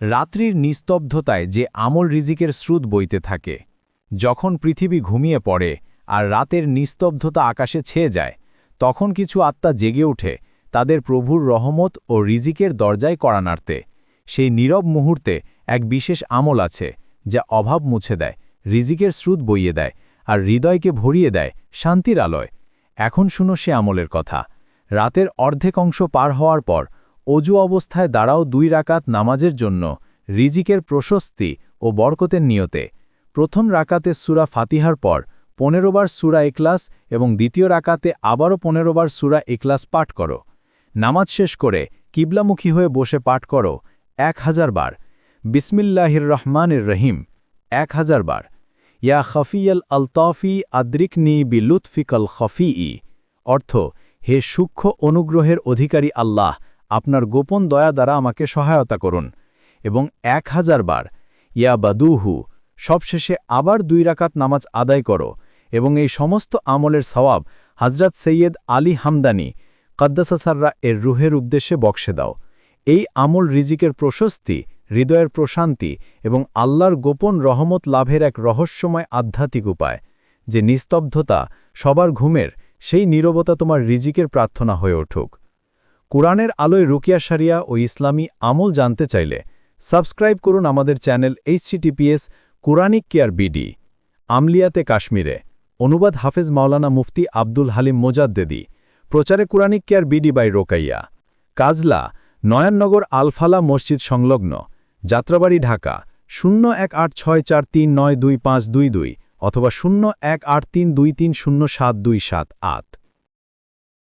রাত্রির নিস্তব্ধতায় যে আমল রিজিকের স্রোত বইতে থাকে। যখন পৃথিবী ঘুমিয়ে পড়ে আর রাতের নিস্তব্ধতা আকাশে ছেয়ে যায়, তখন কিছু আত্মা জেগে ওঠে তাদের প্রভুর রহমত ও রিজিকের দরজায় করা নাড়তে সেই নীরব মুহূর্তে এক বিশেষ আমল আছে যা অভাব মুছে দেয়, রিজিকের স্রোত বইয়ে দেয় আর হৃদয়কে ভরিয়ে দেয় শান্তির আলোয়। এখন শুনো সে আমলের কথা। রাতের অর্ধেক অংশ পার হওয়ার পর অজু অবস্থায় দাঁড়াও দুই রাকাত নামাজের জন্য, রিজিকের প্রশস্তি ও বরকতের নিয়তে। প্রথম রাকাতে সুরা ফাতিহার পর পনেরো বার সুরা এক্লাস এবং দ্বিতীয় রাকাতে আবারও পনেরো বার সুরা এক্লাস পাঠ করো। নামাজ শেষ করে কিবলামুখী হয়ে বসে পাঠ করো এক হাজার বার। বিসমিল্লাহির রহমানির রহিম এক হাজার বার। ইয়া খফিয়াল আলতফি আদ্রিকনি বি লুৎফিকল খফিই অর্থ, হে সূক্ষ্ম অনুগ্রহের অধিকারী আল্লাহ আপনার গোপন দয়া দ্বারা আমাকে সহায়তা করুন এবং এক হাজার বার, ইয়া বাদুহু, সবশেষে আবার দুই রাকাত নামাজ আদায় করো এবং এই সমস্ত আমলের সওয়াব হজরত সৈয়দ আলী হামদানি কদ্দাসাসাররা এর রুহের উদ্দেশ্যে বক্সে দাও। এই আমল রিজিকের প্রশস্তি, হৃদয়ের প্রশান্তি এবং আল্লাহর গোপন রহমত লাভের এক রহস্যময় আধ্যাত্মিক উপায়, যে নিস্তব্ধতা সবার ঘুমের সেই নীরবতা তোমার রিজিকের প্রার্থনা হয়ে উঠুক। কোরআনের আলোয় রুকিয়া সারিয়া ও ইসলামী আমল জানতে চাইলে সাবস্ক্রাইব করুন আমাদের channel HTTPS Quranic care BD. আমলিয়াতে কাশ্মীরে। অনুবাদ হাফেজ মাওলানা মুফতি আব্দুল হালিম মোজাদ্দেদি। প্রচারে Quranic care BD by Rokaiya. Kajla Nayannagar Alfala মসজিদ সংলগ্ন, যাত্রাবাড়ি ঢাকা, শূন্য এক আট ছয় চার তিন নয় দুই পাঁচ দুই দুই অথবা শূন্য এক আট তিন দুই তিন শূন্য সাত দুই সাত আট।